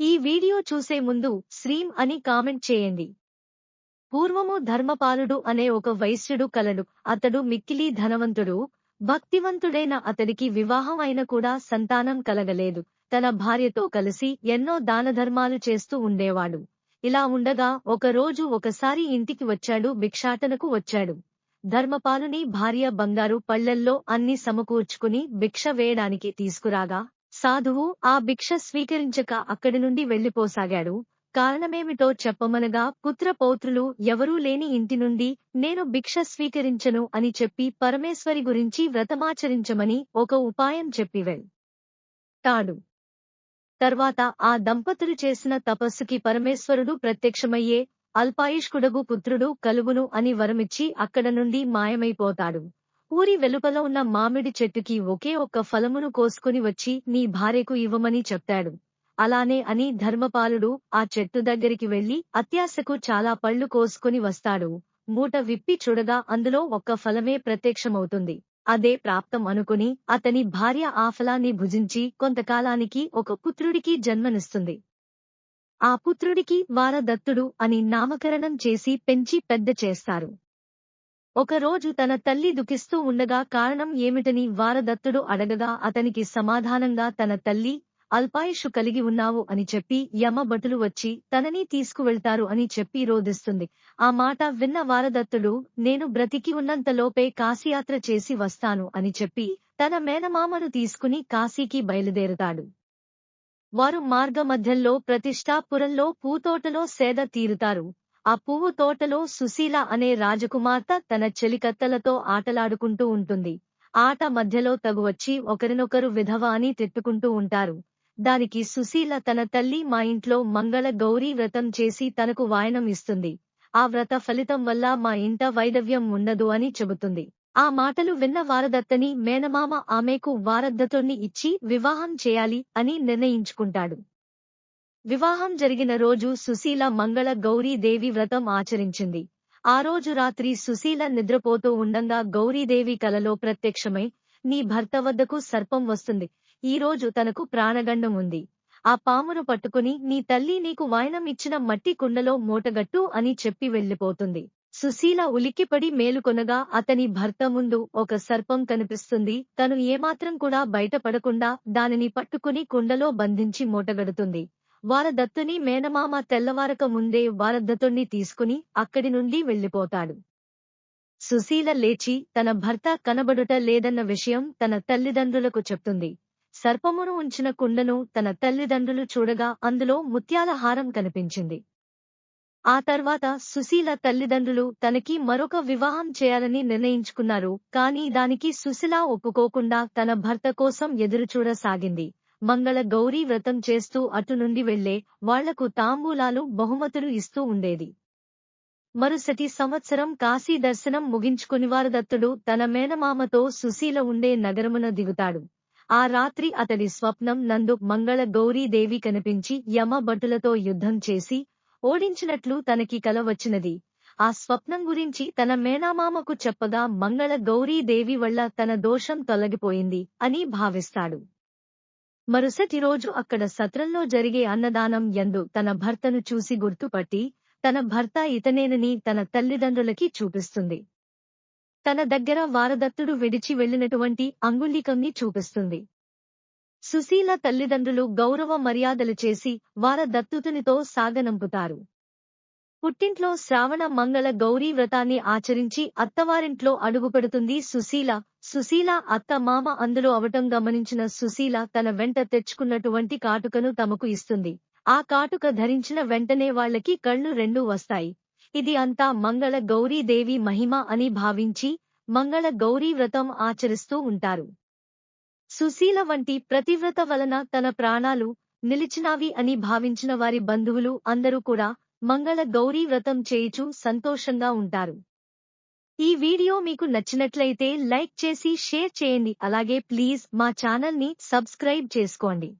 ఈ వీడియో చూసే ముందు శ్రీం అని కామెంట్ చేయండి. పూర్వము ధర్మపాలుడు అనే ఒక వైశ్యుడు కలడు. అతడు మిక్కిలి ధనవంతుడు భక్తివంతుడైన అతడికి వివాహం అయిన కూడా సంతానం కలగలేదు. తన భార్యతో కలిసి ఎన్నో దానధర్మాలు చేస్తూ ఉండేవాడు. ఇలా ఉండగా ఒక రోజు ఒకసారి ఇంటికి వచ్చాడు భిక్షాటనకు వచ్చాడు. ధర్మపాలుని భార్య బంగారు పళ్ళెల్లో అన్ని సమకూర్చుకుని భిక్ష వేయడానికి తీసుకురాగా సాధువు ఆ భిక్ష స్వీకరించక అక్కడి నుండి వెళ్ళిపోసాగాడు కారణమేమిటో చెప్పమనగా పుత్రపౌత్రులు ఎవరూ లేని ఇంటి నుండి నేను భిక్ష స్వీకరించను అని చెప్పి పరమేశ్వరి గురించి వ్రతమాచరించమని ఒక ఉపాయం చెప్పి తాడు. తర్వాత ఆ దంపతులు చేసిన తపస్సుకి పరమేశ్వరుడు ప్రత్యక్షమయ్యే అల్పాయుష్కుడగు పుత్రుడు కలుగును అని వరమిచ్చి అక్కడ నుండి మాయమైపోతాడు. ఊరి వెలుపల ఉన్న మామిడి చెట్టుకి ఒకే ఒక్క ఫలమును కోసుకుని వచ్చి నీ భార్యకు ఇవ్వమని చెప్తాడు. అలానే అని ధర్మపాలుడు ఆ చెట్టు దగ్గరికి వెళ్ళి అత్యాశకు చాలా పళ్ళు కోసుకుని వస్తాడు. మూట విప్పి చూడగా అందులో ఒక్క ఫలమే ప్రత్యక్షమవుతుంది. అదే ప్రాప్తం అనుకుని అతని భార్య ఆ ఫలాన్ని భుజించి కొంతకాలానికి ఒక పుత్రుడికి జన్మనిస్తుంది. ఆ పుత్రుడికి వారదత్తుడు అని నామకరణం చేసి పెంచి పెద్ద చేస్తారు. ఒకరోజు తన తల్లి దుఃఖిస్తూ ఉండగా కారణం ఏమిటని వారదత్తుడు అడగగా అతనికి సమాధానంగా తన తల్లి అల్పాయుషు కలిగి ఉన్నావు అని చెప్పి యమభటులు వచ్చి తనని తీసుకువెళ్తారు అని చెప్పి రోధిస్తుంది. ఆ మాట విన్న వారదత్తుడు నేను బ్రతికి ఉన్నంతలోపే కాశీయాత్ర చేసి వస్తాను అని చెప్పి తన మేనమామను తీసుకుని కాశీకి బయలుదేరుతాడు. వారు మార్గమధ్యంలో ప్రతిష్టాపురంలో పూతోటలో సేద తీరుతారు. ఆ పువ్వు తోటలో సుశీల అనే రాజకుమార్తె తన చెలికత్తలతో ఆటలాడుకుంటూ ఉంటుంది. ఆట మధ్యలో తగువచ్చి ఒకరినొకరు విధవ అని తిట్టుకుంటూ ఉంటారు. దానికి సుశీల తన తల్లి మా ఇంట్లో మంగళ గౌరీ వ్రతం చేసి తనకు వాయనం ఇస్తుంది. ఆ వ్రత ఫలితం వల్ల మా ఇంట వైదవ్యం ఉండదు అని చెబుతుంది. ఆ మాటలు విన్న వారదత్తని మేనమామ ఆమెకు వారద్దతుణ్ణి ఇచ్చి వివాహం చేయాలి అని నిర్ణయించుకుంటాడు. వివాహం జరిగిన రోజు సుశీల మంగళ గౌరీదేవి వ్రతం ఆచరించింది. ఆ రోజు రాత్రి సుశీల నిద్రపోతూ ఉండంగా గౌరీదేవి కలలో ప్రత్యక్షమై నీ భర్త వద్దకు సర్పం వస్తుంది. ఈ రోజు తనకు ప్రాణగండం ఉంది. ఆ పామును పట్టుకుని నీ తల్లి నీకు వాయనం ఇచ్చిన మట్టి కుండలో మూటగట్టు అని చెప్పి వెళ్ళిపోతుంది సుశీల ఉలిక్కిపడి మేలుకొనగా అతని భర్త ముందు ఒక సర్పం కనిపిస్తుంది. తను ఏమాత్రం కూడా బయటపడకుండా దానిని పట్టుకుని కుండలో బంధించి మూటగడుతుంది. వారదత్తుని మేనమామ తెల్లవారక ముందే వారదత్తుణ్ణి తీసుకుని అక్కడి నుండి వెళ్ళిపోతాడు సుశీల లేచి తన భర్త కనబడుట లేదన్న విషయం తన తల్లిదండ్రులకు చెప్తుంది. సర్పమును ఉంచిన కుండను తన తల్లిదండ్రులు చూడగా అందులో ముత్యాల హారం కనిపించింది. ఆ తర్వాత సుశీల తల్లిదండ్రులు తనకి మరొక వివాహం చేయాలని నిర్ణయించుకున్నారు కానీ దానికి సుశీల ఒప్పుకోకుండా తన భర్త కోసం ఎదురుచూడసాగింది. మంగళ గౌరీ వ్రతం చేస్తూ అటు నుండి వెళ్ళే వాళ్ళకు తాంబూలాలు బహుమతులు ఇస్తూ ఉండేది. మరుసటి సంవత్సరం కాశీ దర్శనం ముగించుకునివారదత్తుడు తన మేనమామతో సుశీల ఉండే నగరమున దిగుతాడు. ఆ రాత్రి అతడి స్వప్నం నందు మంగళ గౌరీదేవి కనిపించి యమ భటులతో యుద్ధం చేసి ఓడించినట్లు తనకి కల వచ్చినది. ఆ స్వప్నం గురించి తన మేనమామకు చెప్పగా మంగళ గౌరీదేవి వల్ల తన దోషం తొలగిపోయింది అని భావిస్తాడు. మరుసటి రోజు అక్కడ సత్రంలో జరిగే అన్నదానం ఎందు తన భర్తను చూసి గుర్తుపట్టి తన భర్త ఇతనేనని తన తల్లిదండ్రులకి చూపిస్తుంది. తన దగ్గర వారదత్తుడు విడిచి వెళ్ళినటువంటి అంగుళికంని చూపిస్తుంది. సుశీల తల్లిదండ్రులు గౌరవ మర్యాదలు చేసి వారదత్తుతునితో సాగనంపుతారు. పుట్టింట్లో శ్రావణ మంగళ గౌరీ వ్రతాన్ని ఆచరించి అత్తవారింట్లో అడుగుపెడుతుంది సుశీల. సుశీల అత్త మామ అందులో అవటం గమనించిన సుశీల తన వెంట తెచ్చుకున్నటువంటి కాటుకను తమకు ఇస్తుంది. ఆ కాటుక ధరించిన వెంటనే వాళ్ళకి కళ్ళు రెండు వస్తాయి. ఇది అంతా మంగళ గౌరీదేవి మహిమ అని భావించి మంగళ గౌరీ వ్రతం ఆచరిస్తూ ఉంటారు. సుశీల వంటి ప్రతివ్రత వలన తన ప్రాణాలు నిలిచినావి అని భావించిన వారి బంధువులు అందరూ కూడా మంగళ గౌరీ వ్రతం చేయుచు సంతోషంగా ఉంటారు. ఈ వీడియో మీకు నచ్చినట్లయితే లైక్ చేసి షేర్ చేయండి. అలాగే ప్లీజ్ మా ఛానల్ని సబ్స్క్రైబ్ చేసుకోండి.